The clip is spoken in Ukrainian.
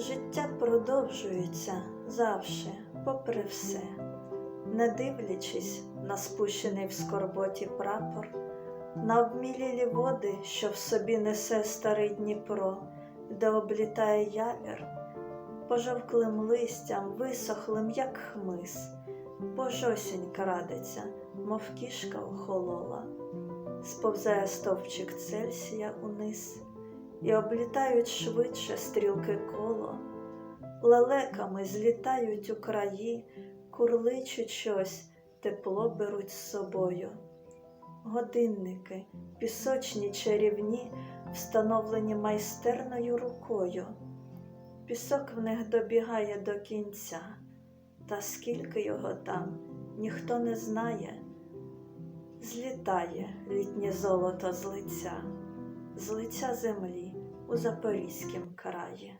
Життя продовжується завше, попри все, не дивлячись на спущений в скорботі прапор, на обмілілі води, що в собі несе старий Дніпро, де облітає явір, пожовклим листям, висохлим, як хмиз, ж крадеться, мов кішка охолола, сповзає стовпчик Цельсія униз і облітають швидше стрілки коло, лелеками злітають у краї, курличуть щось, тепло беруть з собою. Годинники, пісочні чарівні, встановлені майстерною рукою. Пісок в них добігає до кінця, та скільки його там, ніхто не знає. Злітає літнє золото з лиця, з лиця землі у Запорізькім краї.